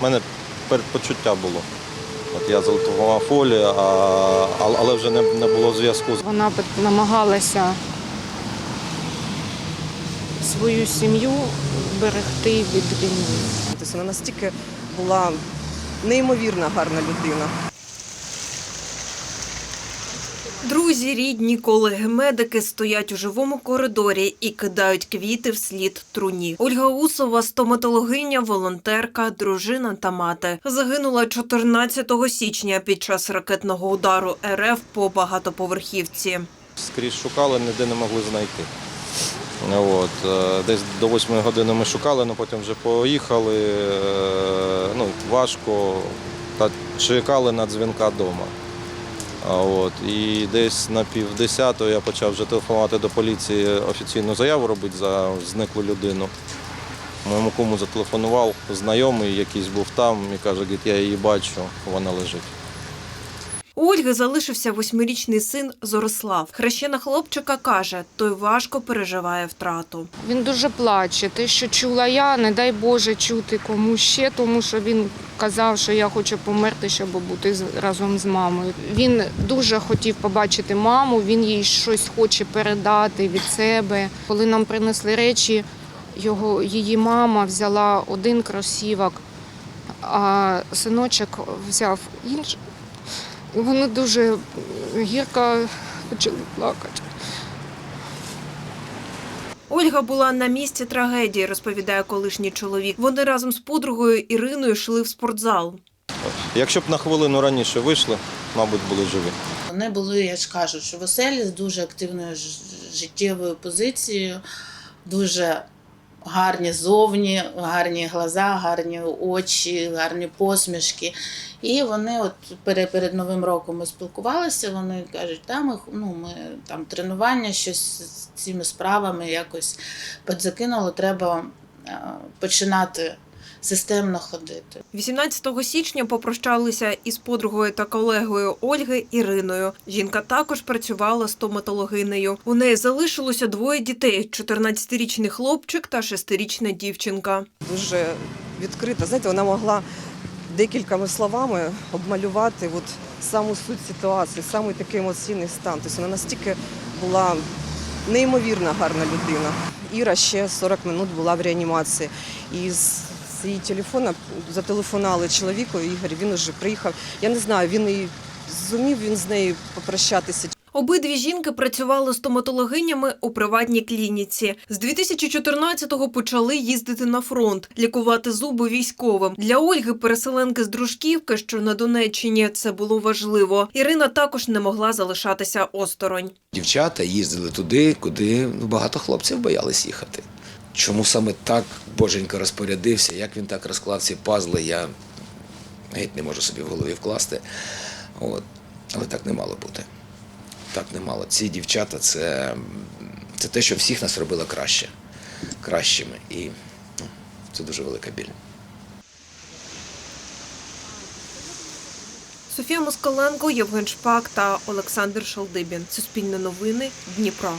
У мене передпочуття було. От я зателефонував фолі, а, а- але вже не, не було зв'язку. Вона намагалася свою сім'ю берегти від війни. Тобто вона настільки була неймовірно гарна людина. Друзі, рідні, колеги, медики стоять у живому коридорі і кидають квіти вслід труні. Ольга Усова, стоматологиня, волонтерка, дружина та мати. Загинула 14 січня під час ракетного удару РФ по багатоповерхівці. Скрізь шукали, ніде не могли знайти. От, е, десь до 8 години ми шукали, але потім вже поїхали. е, Ну, важко. Та чекали на дзвінка вдома. От, і десь на пів десятого я почав вже телефонувати до поліції, офіційну заяву робити за зниклу людину. Моєму кому зателефонував, знайомий якийсь був там і каже, я її бачу, вона лежить. У Ольги залишився восьмирічний син Зорислав. Хрещена хлопчика каже, той важко переживає втрату. Він дуже плаче. Те, що чула я, не дай Боже чути кому ще, тому що він казав, що я хочу померти, щоб бути разом з мамою. Він дуже хотів побачити маму, він їй щось хоче передати від себе. Коли нам принесли речі, його, її мама взяла один кросівок, а синочок взяв інший. І вони дуже гірко почали плакати. Ольга була на місці трагедії, розповідає колишній чоловік. Вони разом з подругою Іриною йшли в спортзал. Якщо б на хвилину раніше вийшли, мабуть, були живі. Вони були, я ж кажу, що веселі з дуже активною життєвою позицією, дуже гарні зовні, гарні глаза, гарні очі, гарні посмішки. І вони, от перед, Новим роком ми спілкувалися. Вони кажуть, та ми, ну, ми там тренування, щось з цими справами якось підзакинуло, треба е, починати системно ходити. 18 січня попрощалися із подругою та колегою Ольги Іриною. Жінка також працювала стоматологинею. У неї залишилося двоє дітей: 14-річний хлопчик та 6-річна дівчинка. Дуже відкрита. Знаєте, вона могла декількома словами обмалювати от саму суть ситуації, самий такий емоційний стан. Тобто вона настільки була неймовірно гарна людина. Іра ще 40 минут була в реанімації. І з її телефона зателефонували чоловіку, Ігор, він вже приїхав. Я не знаю, він і зумів він з нею попрощатися. Обидві жінки працювали стоматологинями у приватній клініці. З 2014-го почали їздити на фронт, лікувати зуби військовим. Для Ольги, переселенки з Дружківки, що на Донеччині, це було важливо. Ірина також не могла залишатися осторонь. Дівчата їздили туди, куди ну, багато хлопців боялись їхати. Чому саме так Боженька розпорядився, як він так розклав ці пазли, я геть не можу собі в голові вкласти. От. Але так не мало бути. Так не мало. Ці дівчата це, це те, що всіх нас робило краще, кращими. І ну, це дуже велика біль. Софія Москаленко, Євген Шпак та Олександр Шалдибін. Суспільне новини. Дніпро.